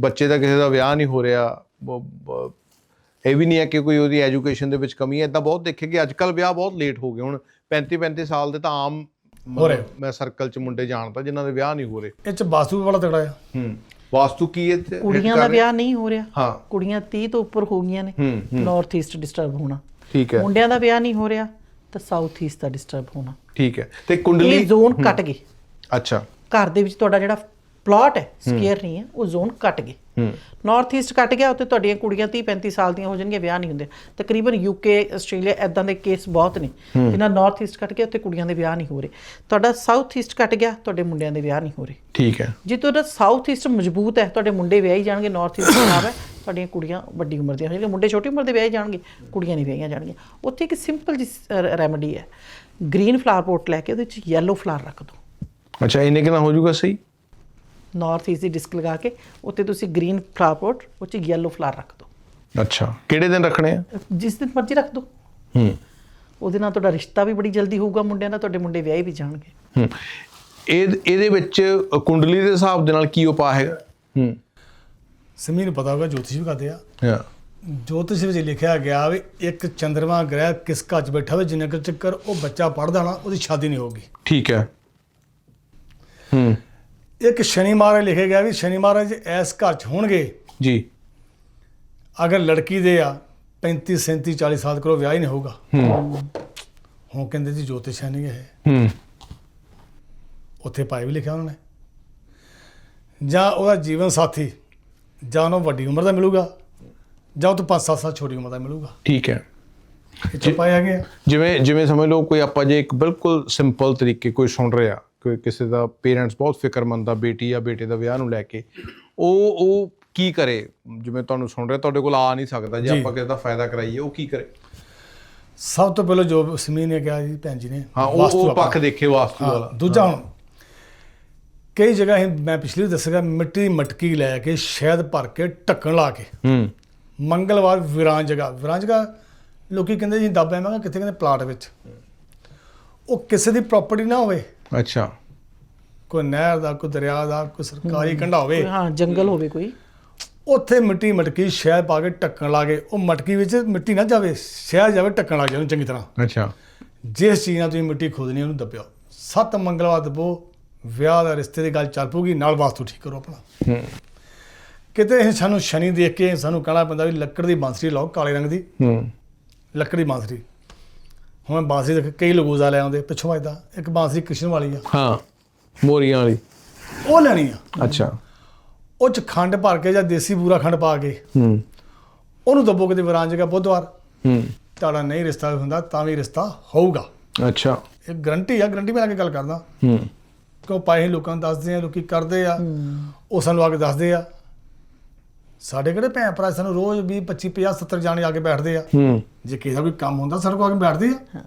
ਬੱਚੇ ਦਾ ਕਿਸੇ ਦਾ ਵਿਆਹ ਨਹੀਂ ਹੋ ਰਿਹਾ ਇਹ ਵੀ ਨਹੀਂ ਹੈ ਕਿ ਕੋਈ ਉਹਦੀ ਐਜੂਕੇਸ਼ਨ ਦੇ ਵਿੱਚ ਕਮੀ ਹੈ। ਇਦਾਂ ਬਹੁਤ ਦੇਖੇ ਕਿ ਅੱਜ ਕੱਲ ਵਿਆਹ ਬਹੁਤ ਲੇਟ ਹੋ ਗਏ। ਹੁਣ 35 35 ਸਾਲ ਦੇ ਤਾਂ ਆਮ ਹੋ ਰਹੇ। ਮੈਂ ਸਰਕਲ 'ਚ ਮੁੰਡੇ ਜਾਣਦਾ ਜਿਨ੍ਹਾਂ ਦੇ ਵਿਆਹ ਨਹੀਂ ਹੋ ਰਹੇ। ਇਹ ਚ ਵਾਸਤੂ ਵੀ ਬੜਾ ਤਗੜਾ ਆ। ਹੂੰ ਵਾਸਤੂ ਕੀ ਹੈ ਤੇ- ਕੁੜੀਆਂ ਦਾ? ਵਿਆਹ ਨਹੀਂ ਹੋ ਰਿਹਾ। ਹਾਂ। ਕੁੜੀਆਂ 30 ਤੋਂ ਉੱਪਰ ਹੋ ਗਈਆਂ ਨੇ। ਨਾਰਥ ਈਸਟ ਡਿਸਟਰਬ ਹੋਣਾ। ਠੀਕ ਹੈ। ਮੁੰਡਿਆਂ ਦਾ ਵਿਆਹ ਨਹੀਂ ਹੋ ਰਿਹਾ ਤਾਂ ਸਾਊਥ ਈਸਟ ਦਾ ਡਿਸਟਰਬ ਹੋਣਾ। ਠੀਕ ਹੈ। ਤੇ ਕੁੰਡਲੀ ਇਹ ਜ਼ੋਨ ਕੱਟ ਗਏ। ਅੱਛਾ। ਘਰ ਦੇ ਵਿੱਚ ਤੁਹਾਡਾ ਜਿਹੜਾ ਪਲਾਟ ਹੈ ਸਕੁਅਰ ਨਹੀਂ ਹੈ ਉਹ ਜ਼ੋਨ ਕੱਟ ਗਏ। ਨਾਰਥ ਈਸਟ ਕੱਟ ਗਿਆ ਉੱਤੇ ਤੁਹਾਡੀਆਂ ਕੁੜੀਆਂ 30 35 ਸਾਲ ਦੀਆਂ ਹੋ ਜਾਣਗੀਆਂ ਵਿਆਹ ਨਹੀਂ ਹੁੰਦੇ। ਤਕਰੀਬਨ ਯੂਕੇ ਆਸਟ੍ਰੇਲੀਆ ਐਦਾਂ ਦੇ ਕੇਸ ਬਹੁਤ ਨੇ ਜਿਨ੍ਹਾਂ ਨਾਰਥ ਈਸਟ ਕੱਟ ਗਿਆ ਉੱਤੇ ਕੁੜੀਆਂ ਦੇ ਵਿਆਹ ਨਹੀਂ ਹੋ ਰਹੇ। ਤੁਹਾਡਾ ਸਾਊਥ ਈਸਟ ਕੱਟ ਗਿਆ ਤੁਹਾਡੇ ਮੁੰਡਿਆਂ ਦੇ ਵਿਆਹ ਨਹੀਂ ਹੋ ਰਹੇ। ਠੀਕ ਹੈ। ਜੇ ਤੁਹਾਡਾ ਸਾਊਥ ਈਸਟ ਮਜ਼ਬੂਤ ਹੈ ਤੁਹਾਡੇ ਮੁੰਡੇ ਵਿਆਹੀ ਜਾਣਗੇ ਨਾਰਥ ਈਸਟ ਖਰਾਬ ਹੈ ਤੁਹਾਡੀਆਂ ਕੁੜੀਆਂ ਵੱਡੀ ਉਮਰ ਦੀਆਂ ਹੋ ਜਾਣਗੀਆਂ ਮੁੰਡੇ ਛੋਟੀ ਉਮਰ ਦੇ ਵਿਆਹੇ ਜਾਣਗੇ ਕੁੜੀਆਂ ਨਹੀਂ ਵਿਆਹੀਆਂ ਜਾਣਗੀਆਂ। ਉੱਥੇ ਇੱਕ ਸਿੰਪਲ ਜਿਹੀ ਰੈਮੇਡੀ ਹੈ। ਗ੍ਰੀਨ ਫਲਾਵਰ ਪੋਟ ਲੈ ਕੇ ਉਹਦੇ ਵਿੱਚ ਯੈਲੋ ਫਲਾਵਰ ਰੱਖ ਦਿਓ। ਅੱਛਾ ਇਹਨੇ ਕਿੰਨਾ ਹੋ ਜਾਊਗਾ ਸਹੀ? ਨਾਰਥ ਈਸਟ ਦੀ ਡਿਸਕ ਲਗਾ ਕੇ ਉੱਤੇ ਤੁਸੀਂ ਗ੍ਰੀਨ ਫਲਾਵਰ ਪੋਟ ਉਹ 'ਚ ਫਲਾਵਰ ਰੱਖ ਦਿਓ। ਅੱਛਾ ਕਿਹੜੇ ਦਿਨ ਰੱਖਣੇ ਆ? ਜਿਸ ਦਿਨ ਮਰਜ਼ੀ ਰੱਖ ਦਿਓ। ਹੂੰ। ਉਹਦੇ ਨਾਲ ਤੁਹਾਡਾ ਰਿਸ਼ਤਾ ਵੀ ਬੜੀ ਜਲਦੀ ਹੋਊਗਾ ਮੁੰਡਿਆਂ ਦਾ ਤੁਹਾਡੇ ਮੁੰਡੇ ਵਿਆਹੇ ਵੀ ਜਾਣਗੇ। ਹੂੰ। ਇਹ ਇਹਦੇ ਵਿੱਚ ਕੁੰਡਲੀ ਦੇ ਹਿਸਾਬ ਦੇ ਨਾਲ ਕੀ ਉਪਾਅ ਹੈਗਾ? ਹੂੰ। ਸਮੀ ਨੂੰ ਪਤਾ ਹੋਗਾ ਜੋਤਿਸ਼ ਵੀ ਕਰਦੇ ਆ। ਹਾਂ ਜੋਤਿਸ਼ ਵਿੱਚ ਲਿਖਿਆ ਗਿਆ ਵੀ ਇੱਕ ਚੰਦਰਮਾ ਗ੍ਰਹਿ ਕਿਸ ਘਰ 'ਚ ਬੈਠਾ ਹੋਵੇ ਜਿੰਨਾ ਕੁ ਚੱਕਰ ਉਹ ਬੱਚਾ ਪੜਦਾ ਨਾ ਉਹਦੀ ਸ਼ਾਦੀ ਨਹੀਂ ਹੋਊਗੀ। ਠੀਕ ਹੂੰ। ਇੱਕ ਸ਼ਨੀ ਮਹਾਰਾਜ ਲਿਖਿਆ ਗਿਆ ਵੀ ਸ਼ਨੀ ਮਹਾਰਾਜ ਇਸ ਘਰ 'ਚ ਹੋਣਗੇ। ਜੀ। ਅਗਰ ਲੜਕੀ ਦੇ ਆ 35 37 40 ਸਾਲ ਕੋਲ ਵਿਆਹ ਹੀ ਨਹੀਂ ਹੋਊਗਾ। ਹੂੰ। ਹੁਣ ਕਹਿੰਦੇ ਜੀ ਜੋਤਿਸ਼ ਹੈ ਨਹੀਂ ਹੈ। ਹੂੰ। ਉੱਥੇ ਪਾਏ ਵੀ ਲਿਖਿਆ ਉਹਨਾਂ ਨੇ। ਜਾਂ ਉਹਦਾ ਜੀਵਨ ਸਾਥੀ ਜਾਂ ਉਹਨੂੰ ਵੱਡੀ ਉਮਰ ਦਾ ਮਿਲੂਗਾ ਜਾਂ ਉਹ ਤੋਂ 5-7 ਸਾਲ ਛੋਟੀ ਉਮਰ ਦਾ ਮਿਲੂਗਾ। ਠੀਕ ਹੈ। ਇਹ 'ਚ ਪਾਏ ਹੈਗੇ ਆ। ਜਿਵੇਂ ਜਿਵੇਂ ਸਮਝ ਲਓ ਕੋਈ ਆਪਾਂ ਜੇ ਇੱਕ ਬਿਲਕੁਲ ਸਿੰਪਲ ਤਰੀਕੇ ਕੋਈ ਸੁਣ ਰਿਹਾ ਕਿਸੇ ਦਾ ਪੇਰੈਂਟਸ ਬਹੁਤ ਫਿਕਰਮੰਦ ਆ ਬੇਟੀ ਜਾਂ ਬੇਟੇ ਦਾ ਵਿਆਹ ਨੂੰ ਲੈ ਕੇ ਉਹ ਉਹ ਕੀ ਕਰੇ? ਜਿਵੇਂ ਤੁਹਾਨੂੰ ਸੁਣ ਰਿਹਾ ਤੁਹਾਡੇ ਕੋਲ ਆ ਨਹੀਂ ਸਕਦਾ ਜੇ। ਆਪਾਂ ਕਿਸੇ ਦਾ ਫਾਇਦਾ ਕਰਾਈਏ ਉਹ ਕੀ ਕਰੇ? ਸਭ ਤੋਂ ਪਹਿਲਾਂ ਜੋ ਸਮੀ ਨੇ ਕਿਹਾ ਜੀ ਭੈਣ ਜੀ ਨੇ ਹਾਂ ਉਹ ਪੱਖ ਦੇਖੇ ਵਾਸਤੂ ਵਾਲਾ। ਦੂਜਾ ਹੁਣ ਕਈ ਜਗ੍ਹਾ ਮੈਂ ਪਿਛਲੀ ਵਾਰ ਦੱਸਿਆ ਮਿੱਟੀ ਮਟਕੀ ਲੈ ਕੇ ਸ਼ਹਿਦ ਭਰ ਕੇ ਢੱਕਣ ਲਾ ਕੇ। ਹੂੰ। ਮੰਗਲਵਾਰ ਵਿਰਾਨ ਜਗ੍ਹਾ ਵਿਰਾਨ ਜਗ੍ਹਾ ਲੋਕੀ ਕਹਿੰਦੇ ਜੀ ਦੱਬ ਐਵੇਂ ਕਿੱਥੇ ਕਹਿੰਦੇ ਪਲਾਟ ਵਿੱਚ। ਉਹ ਕਿਸੇ ਦੀ ਪ੍ਰਾਪਰਟੀ ਨਾ ਹੋਵੇ ਅੱਛਾ। ਕੋਈ ਨਹਿਰ ਦਾ ਕੋਈ ਦਰਿਆ ਦਾ ਕੋਈ ਸਰਕਾਰੀ ਕੰਢਾ ਹੋਵੇ। ਹਾਂ ਜੰਗਲ ਹੋਵੇ ਕੋਈ। ਉੱਥੇ ਮਿੱਟੀ ਮਟਕੀ ਸ਼ਹਿਦ ਪਾ ਕੇ ਢੱਕਣ ਲਾ ਕੇ ਉਹ ਮਟਕੀ ਵਿੱਚ ਮਿੱਟੀ ਨਾ ਜਾਵੇ ਸ਼ਹਿਦ ਜਾਵੇ ਢੱਕਣ ਲੱਗ ਜਾਵੇ ਉਹਨੂੰ ਚੰਗੀ ਤਰ੍ਹਾਂ। ਅੱਛਾ। ਜਿਸ ਚੀਜ਼ ਨਾਲ ਤੁਸੀਂ ਮਿੱਟੀ ਖੋਦਣੀ ਉਹਨੂੰ ਦੱਬਿਓ। ਸੱਤ ਮੰਗਲਵਾਰ ਦੱਬੋ ਵਿਆਹ ਦਾ ਰਿਸ਼ਤੇ ਦੀ ਗੱਲ ਚੱਲ ਪਊਗੀ ਨਾਲ ਵਾਸਤੂ ਠੀਕ ਕਰੋ ਆਪਣਾ। ਹੂੰ। ਕਿਤੇ ਇਹ ਸਾਨੂੰ ਸ਼ਨੀ ਦੇਖ ਕੇ ਸਾਨੂੰ ਕਹਿਣਾ ਪੈਂਦਾ ਵੀ ਲੱਕੜ ਦੀ ਬਾਂਸਰੀ ਲਾਓ ਕਾਲੇ ਰੰਗ ਦੀ। ਹੂੰ। ਲੱਕੜ ਦੀ ਬਾਂਸਰੀ। ਹੁਣ ਬਾਂਸਰੀ ਦੇਖ ਕਈ ਲਗੂਜ਼ਾ ਲੈ ਆਉਂਦੇ ਪਿੱਛੋਂ ਵੱਜਦਾ ਇੱਕ ਬਾਂਸਰੀ ਕ੍ਰਿਸ਼ਨ ਵਾਲੀ ਆ। ਹਾਂ ਮੋਰੀਆਂ ਵਾਲੀ। ਉਹ ਲੈਣੀ ਆ। ਅੱਛਾ। ਉਹ ਚ ਖੰਡ ਭਰ ਕੇ ਜਾਂ ਦੇਸੀ ਬੂਰਾ ਖੰਡ ਪਾ ਕੇ ਹੂੰ। ਉਹਨੂੰ ਦੱਬੋ ਕਿਤੇ ਵਿਰਾਨ ਜਗ੍ਹਾ ਬੁੱਧਵਾਰ। ਹੂੰ। ਤੁਹਾਡਾ ਨਹੀਂ ਰਿਸ਼ਤਾ ਹੁੰਦਾ ਤਾਂ ਵੀ ਰਿਸ਼ਤਾ ਹੋਊਗਾ। ਅੱਛਾ। ਇਹ ਗਰੰਟੀ ਆ ਗਰੰਟੀ ਮੈਂ ਲਾ ਕੇ ਗੱਲ ਕਰਦਾ। ਹੂੰ। ਕਿਉਂ ਪਾਏ ਲੋਕਾਂ ਨੂੰ ਦੱਸਦੇ ਆ ਲੋਕੀ ਕਰਦੇ ਆ। ਉਹ ਸਾਨੂੰ ਆ ਕੇ ਦੱਸਦੇ ਆ। ਸਾਡੇ ਕਿਹੜੇ ਭੈਣ ਭਰਾ ਸਾਨੂੰ ਰੋਜ਼ 20 25 50 70 ਜਾਣੇ ਆ ਕੇ ਬੈਠਦੇ ਆ। ਹੂੰ। ਜੇ ਕਿਸੇ ਦਾ ਕੋਈ ਕੰਮ ਹੁੰਦਾ ਸਾਡੇ ਕੋਲ ਆ ਕੇ ਬੈਠਦੇ ਆ।